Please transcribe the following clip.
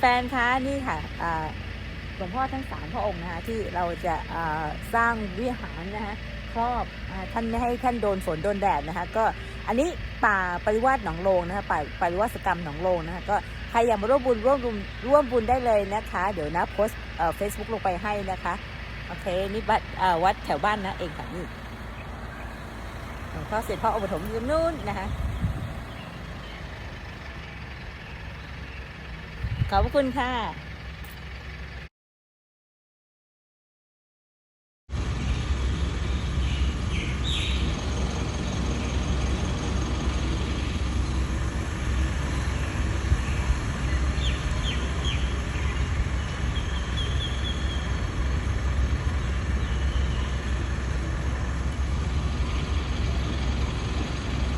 แฟนๆ คะนี่ค่ะหลวงพ่อทั้งสามพระองค์นะคะที่เราจะสร้างวิหารนะคะครอบอท่านไม่ให้ท่านโดนฝนโดนแดดนะคะก็อันนี้ป่าปริวาสหนองโลงนะคะป่าปริวาสกรรมหนองโลงนะคะก็ใครอยากมาร่วมบุญร่วมบุญร่วมบุญได้เลยนะคะ เดี๋ยวนะโพสเฟซบุ๊กลงไปให้นะคะโอเคนี่วัดวัดแถวบ้านนะเองค่ะนี่หลวงพ่อเสร็จพ่ออุปถัมภ์อยู่นู่นนะคะ ขอบคุณค่ะ